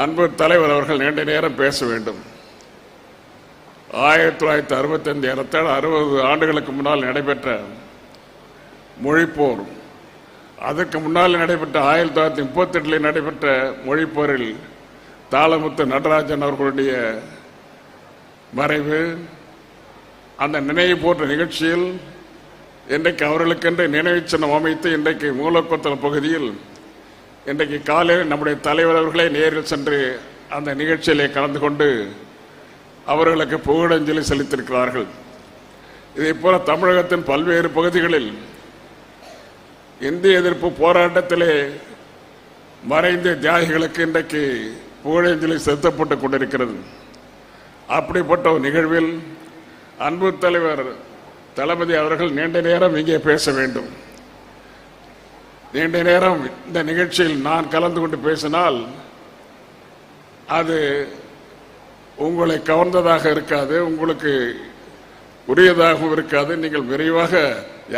அன்பு தலைவர் அவர்கள் நீண்ட நேரம் பேச வேண்டும். ஆயிரத்தி தொள்ளாயிரத்தி அறுபத்தஞ்சு ஏறத்தாழ அறுபது ஆண்டுகளுக்கு முன்னால் நடைபெற்ற மொழிப்போர் அதற்கு முன்னால் நடைபெற்ற ஆயிரத்தி தொள்ளாயிரத்தி முப்பத்தெட்டில் நடைபெற்ற மொழிப்போரில் தாளமுத்து நடராஜன் அவர்களுடைய மறைவு அந்த நினைவு போன்ற நிகழ்ச்சியில் இன்றைக்கு அவர்களுக்கென்று நினைவு சின்னம் அமைத்து இன்றைக்கு மூலக்கொத்தல் பகுதியில் இன்றைக்கு காலையில் நம்முடைய தலைவர் அவர்களே நேரில் சென்று அந்த நிகழ்ச்சியிலே கலந்து கொண்டு அவர்களுக்கு புகழஞ்சலி செலுத்தியிருக்கிறார்கள். இதே போல தமிழகத்தின் பல்வேறு பகுதிகளில் இந்திய எதிர்ப்பு போராட்டத்திலே மறைந்த தியாகிகளுக்கு இன்றைக்கு புகழஞ்சலி செலுத்தப்பட்டுக் கொண்டிருக்கிறது. அப்படிப்பட்ட ஒரு நிகழ்வில் அன்பு தலைவர் தளபதி அவர்கள் நீண்ட நேரம் இங்கே பேச வேண்டும். நீண்ட நேரம் இந்த நிகழ்ச்சியில் நான் கலந்து கொண்டு பேசினால் அது உங்களை கவர்ந்ததாக இருக்காது உங்களுக்கு உரியதாகவும் இருக்காது. நீங்கள் விரைவாக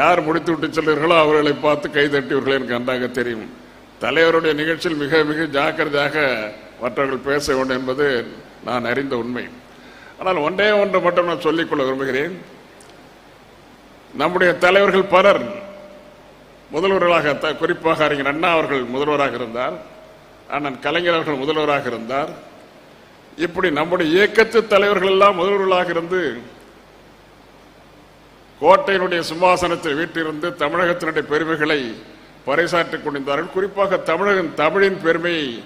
யார் முடித்து விட்டு செல்கிறீர்களோ அவர்களை பார்த்து கைதட்டியவர்கள் எனக்கு நன்றாக தெரியும். தலைவருடைய நிகழ்ச்சியில் மிக மிக ஜாக்கிரதையாக மற்றவர்கள் பேச வேண்டும் என்பது நான் அறிந்த உண்மை. ஆனால் ஒன்றே ஒன்று மட்டும் நான் சொல்லிக்கொள்ள விரும்புகிறேன். நம்முடைய தலைவர்கள் பலர் முதல்வர்களாக த- குறிப்பாக அறிஞர் அண்ணா அவர்கள் முதல்வராக இருந்தார் அண்ணன் கலைஞர் அவர்கள் முதல்வராக இருந்தார். இப்படி நம்முடைய இயக்கத்து தலைவர்கள் எல்லாம் முதல்வர்களாக இருந்து கோட்டையினுடைய சிம்மாசனத்தில் வீட்டிலிருந்து தமிழகத்தினுடைய பெருமைகளை பறைசாற்றிக் கொண்டிருந்தார்கள். குறிப்பாக தமிழகம் தமிழின் பெருமையை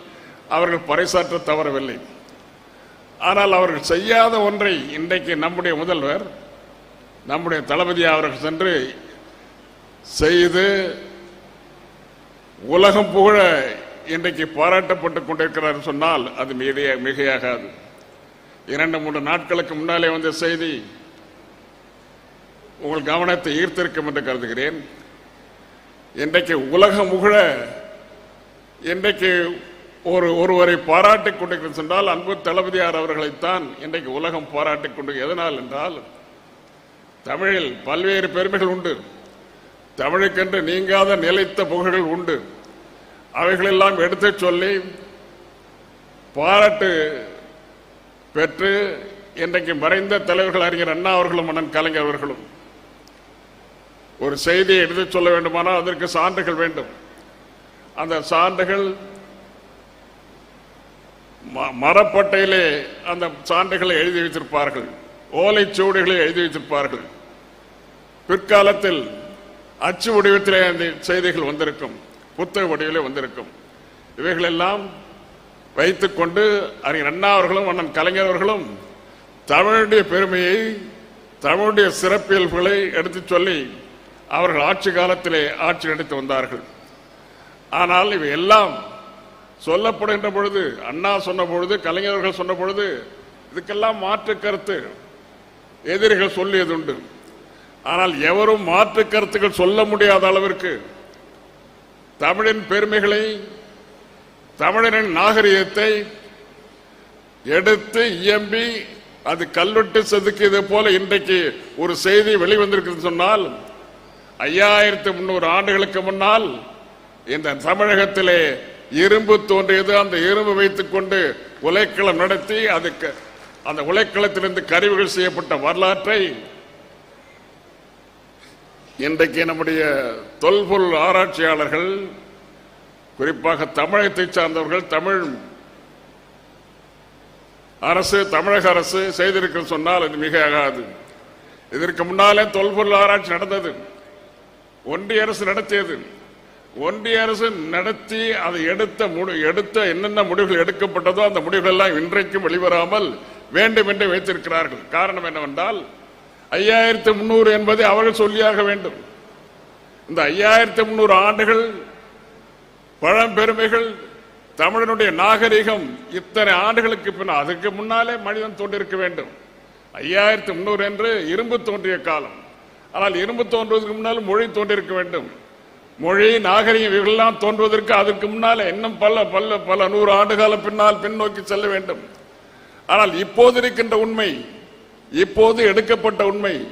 அவர்கள் பறைசாற்ற தவறவில்லை. ஆனால் அவர்கள் செய்யாத ஒன்றை இன்றைக்கு நம்முடைய முதல்வர் நம்முடைய தளபதி அவர்கள் சென்று செய்து உலகம் புகழ இன்றைக்கு பாராட்டப்பட்டுக் கொண்டிருக்கிறார் சொன்னால் அது மிக மிகையாகாது. இரண்டு மூன்று நாட்களுக்கு முன்னாலே வந்த செய்தி உங்கள் கவனத்தை ஈர்த்திருக்கும் என்று கருதுகிறேன். இன்றைக்கு உலகம் புகழ இன்றைக்கு ஒரு ஒருவரை பாராட்டிக் கொண்டிருக்கிறது சொன்னால் அன்பு தளபதியார் அவர்களைத்தான் இன்றைக்கு உலகம் பாராட்டிக் கொண்டு எதனால் என்றால் தமிழில் பல்வேறு பெருமைகள் உண்டு. தமிழுக்கென்று நீங்காத நிலைத்த புகழ்கள் உண்டு. அவைகளெல்லாம் எடுத்துச் சொல்லி பாராட்டு பெற்று இன்றைக்கு மறைந்த தலைவர்கள் அறிஞர் அண்ணா அவர்களும் அண்ணன் கலைஞர் அவர்களும் ஒரு செய்தியை எடுத்துச் சொல்ல வேண்டுமானால் அதற்கு சான்றுகள் வேண்டும். அந்த சான்றுகள் ம- மரப்பட்டையிலே அந்த சான்றுகளை எழுதி வைத்திருப்பார்கள். ஓலைச்சுவடிகளை எழுதி வைத்திருப்பார்கள். பிற்காலத்தில் அச்சு வடிவத்திலே அந்த செய்திகள் வந்திருக்கும் புத்தக வடிவிலே வந்திருக்கும். இவைகளெல்லாம் வைத்துக்கொண்டு அறிஞர் அண்ணா அவர்களும் அண்ணன் கலைஞர் அவர்களும் தமிழுடைய பெருமையை தமிழுடைய சிறப்பியல்புகளை எடுத்துச் சொல்லி அவர்கள் ஆட்சி காலத்திலே ஆட்சி நடத்தி வந்தார்கள். ஆனால் இவை எல்லாம் சொல்லப்படுகின்ற பொழுது அண்ணா சொன்ன பொழுது கலைஞர்கள் சொன்ன பொழுது இதுக்கெல்லாம் மாற்று கருத்து எதிரிகள் சொல்லியதுண்டு. ஆனால் எவரும் மாற்று கருத்துக்கள் சொல்ல முடியாத அளவிற்கு தமிழின் பெருமைகளை தமிழரின் நாகரிகத்தை எடுத்து இயம்பி அது கல்வெட்டு செதுக்கியது போல இன்றைக்கு ஒரு செய்தி வெளிவந்திருக்கு சொன்னால் ஐயாயிரத்து முன்னூறு ஆண்டுகளுக்கு முன்னால் இந்த தமிழகத்திலே இரும்பு தோன்றியது. அந்த இரும்பு வைத்துக் கொண்டு உலைக்களம் நடத்தி அதுக்கு அந்த உலைக்களத்திலிருந்து கருவிகள் செய்யப்பட்ட வரலாற்றை இன்றைக்கு நம்முடைய தொல்பொருள் ஆராய்ச்சியாளர்கள் குறிப்பாக தமிழகத்தை சார்ந்தவர்கள் தமிழ் அரசு தமிழக அரசு செய்திருக்க சொன்னால் அது மிக ஆகாது இதற்கு முன்னாலே தொல்பொருள் ஆராய்ச்சி நடந்தது. ஒன்றிய அரசு நடத்தியது. ஒன்றிய அரசு நடத்தி அதை எடுத்த முடி எடுத்த என்னென்ன முடிவுகள் எடுக்கப்பட்டதோ அந்த முடிவுகள் எல்லாம் இன்றைக்கும் வெளிவராமல் வேண்டும் என்று வைத்திருக்கிறார்கள். காரணம் என்னவென்றால் ஐயாயிரத்தி முன்னூறு என்பதை அவர்கள் சொல்லியாக வேண்டும். இந்த ஐயாயிரத்தி முன்னூறு ஆண்டுகள் பழம்பெருமைகள் தமிழனுடைய நாகரிகம் இத்தனை ஆண்டுகளுக்கு பின் அதுக்கு முன்னாலே மனிதன் தோன்றிருக்க வேண்டும். ஐயாயிரத்தி முன்னூறு என்று இரும்பு தோன்றிய காலம். ஆனால் இரும்பு தோன்றுவதற்கு முன்னால் மொழி தோன்றிருக்க வேண்டும். மொழி நாகரிகம் இவைகளெல்லாம் தோன்றுவதற்கு அதற்கு முன்னாலே இன்னும் பல பல பல நூறு ஆண்டு காலம் பின்னால் பின்னோக்கி செல்ல வேண்டும். ஆனால் இப்போது இருக்கின்ற உண்மை இப்போது எடுக்கப்பட்ட உண்மை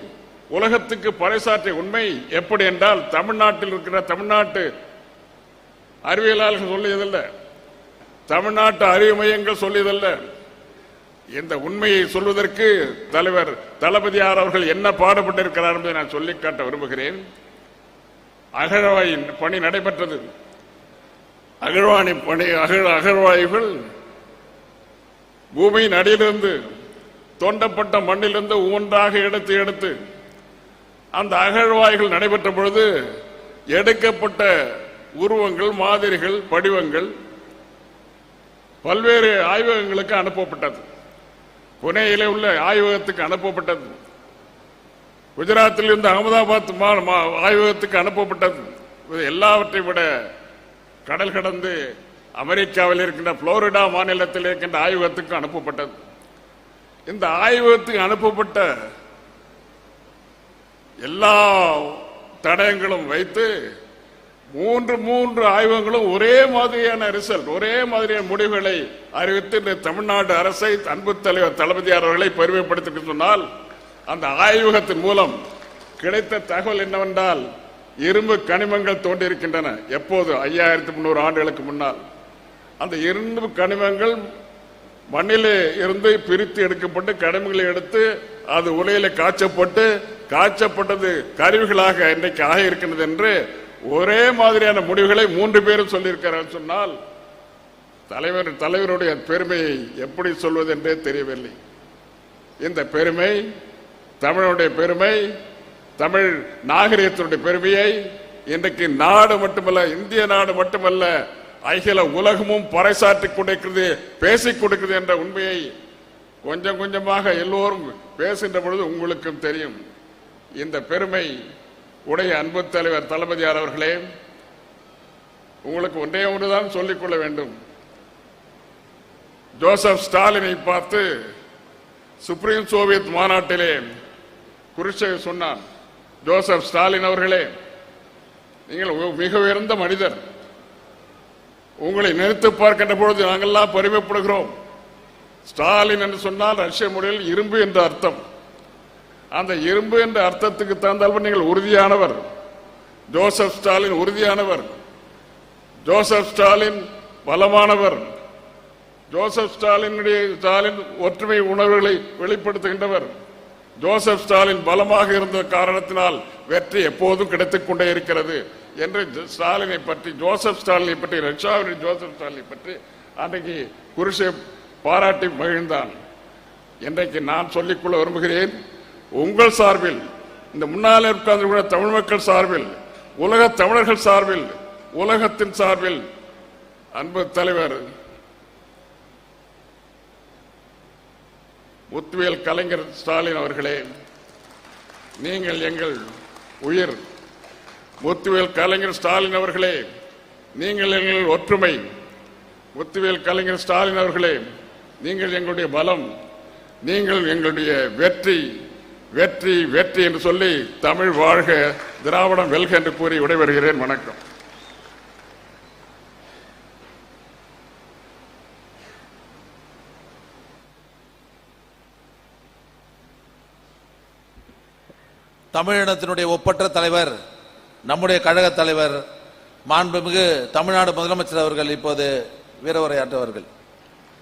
உலகத்துக்கு பறைசாற்றிய உண்மை எப்படி என்றால் தமிழ்நாட்டில் இருக்கிற தமிழ்நாட்டு அறிவியலாளர்கள் சொல்லியதில்லை. தமிழ்நாட்டு அறிவு மையங்கள் சொல்லியதல்ல. இந்த உண்மையை சொல்வதற்கு தலைவர் தளபதியார் அவர்கள் என்ன பாடுபட்டிருக்கிறார் என்பதை நான் சொல்லிக் காட்ட விரும்புகிறேன். அகழ்வாயின் பணி நடைபெற்றது. அகழ்வாணி பணி அகழ் அகழ்வாய்கள் பூமியின் அடியிலிருந்து தோண்டப்பட்ட மண்ணிலிருந்து ஒவ்வொன்றாக எடுத்து எடுத்து அந்த அகழ்வாய்கள் நடைபெற்ற பொழுது எடுக்கப்பட்ட உருவங்கள் மாதிரிகள் படிவங்கள் பல்வேறு ஆய்வகங்களுக்கு அனுப்பப்பட்டது. புனேயிலே உள்ள ஆய்வகத்துக்கு அனுப்பப்பட்டது. குஜராத்தில் இருந்து அகமதாபாத் மா- மா- ஆய்வகத்துக்கு அனுப்பப்பட்டது. இது எல்லாவற்றை விட கடல் கடந்து அமெரிக்காவில் இருக்கின்ற புளோரிடா மாநிலத்தில் இருக்கின்ற ஆய்வகத்துக்கு அனுப்பப்பட்டது. இந்த ஆய்வகத்துக்கு அனுப்பப்பட்ட எல்லா தடயங்களும் வைத்து மூன்று மூன்று ஆய்வகங்களும் ஒரே மாதிரியான ரிசல்ட் ஒரே மாதிரியான முடிவுகளை அறிவித்து இந்த தமிழ்நாடு அரசை அன்பு தலைவர் தளபதியார் அவர்களை பெருமைப்படுத்தி சொன்னால் அந்த ஆய்வகத்தின் மூலம் கிடைத்த தகவல் என்னவென்றால் இரும்பு கனிமங்கள் தோன்றியிருக்கின்றன. எப்போது? ஐயாயிரத்தி முன்னூறு ஆண்டுகளுக்கு முன்னால். அந்த இரும்பு கனிமங்கள் மண்ணிலே இருந்து பிரித்து எடுக்கப்பட்டு கடமைகளை எடுத்து அது உலையில காய்ச்சப்பட்டு காய்ச்சப்பட்டது கருவிகளாக இன்றைக்கு ஆக இருக்கின்றது என்று ஒரே மாதிரியான முடிவுகளை மூன்று பேரும் சொல்லியிருக்கிறார் சொன்னால் தலைவர் தலைவருடைய பெருமையை எப்படி சொல்வது என்றே தெரியவில்லை. இந்த பெருமை தமிழனுடைய பெருமை தமிழ் நாகரிகத்தினுடைய பெருமையை இன்றைக்கு நாடு மட்டுமல்ல இந்திய நாடு மட்டுமல்ல அகில உலகமும் பறைசாற்றி கொண்டிருக்கிறது பேசிக் கொடுக்கிறது என்ற உண்மையை கொஞ்சம் கொஞ்சமாக எல்லோரும் பேசுகின்ற பொழுது உங்களுக்கும் தெரியும். இந்த பெருமை உடைய அன்பு தலைவர் தளபதியார் அவர்களே உங்களுக்கு ஒன்றே ஒன்றுதான் சொல்லிக் கொள்ள வேண்டும். ஜோசப் ஸ்டாலினை பார்த்து சுப்ரீம் சோவியத் மாநாட்டிலே குருஷேவ் சொன்னான் ஜோசப் ஸ்டாலின் அவர்களே நீங்கள் மிக உயர்ந்த மனிதர். உங்களை நினைத்து பார்க்கின்ற பொழுது நாங்கள்லாம் பெருமைப்படுகிறோம். ஸ்டாலின் என்று சொன்னால் ரஷ்ய மொழியில் இரும்பு என்ற அர்த்தம். அந்த இரும்பு என்ற அர்த்தத்துக்கு தந்தால் நீங்கள் உறுதியானவர். ஜோசப் ஸ்டாலின் உறுதியானவர். ஜோசப் ஸ்டாலின் பலமானவர். ஜோசப் ஸ்டாலினுடைய ஸ்டாலின் ஒற்றுமை உணர்வுகளை வெளிப்படுத்துகின்றவர். ஜோசப் ஸ்டாலின் பலமாக இருந்த காரணத்தினால் வெற்றி எப்போதும் கிடைத்துக் கொண்டே இருக்கிறது. என்று ஸ்டாலினை பற்றி ஜோசப் ஸ்டாலினை பற்றி ரஷ்யாவின் ஜோசப் ஸ்டாலினை பற்றி அன்றைக்கு குருஷே பாராட்டி மகிழ்ந்தான். இன்றைக்கு நான் சொல்லிக்கொள்ள விரும்புகிறேன் உங்கள் சார்பில் இந்த முன்னாலே உட்கார்ந்து தமிழ் மக்கள் சார்பில் உலக தமிழர்கள் சார்பில் உலகத்தின் சார்பில் அன்பு தலைவர் முத்துவேல் கலைஞர் ஸ்டாலின் அவர்களே நீங்கள் எங்கள் உயிர் முத்துவேல் கலைஞர் ஸ்டாலின் அவர்களே நீங்கள் எங்கள் ஒற்றுமை. முத்துவேல் கலைஞர் ஸ்டாலின் அவர்களே நீங்கள் எங்களுடைய பலம் நீங்கள் எங்களுடைய வெற்றி வெற்றி வெற்றி என்று சொல்லி தமிழ் வாழ்க திராவிடம் வெல்க என்று கூறி விடைபெறுகிறேன். வணக்கம். தமிழினத்தினுடைய ஒப்பற்ற தலைவர் நம்முடைய கழக தலைவர் மாண்புமிகு தமிழ்நாடு முதலமைச்சர் அவர்கள் இப்போது வீரவுரையாற்றுவார்கள்.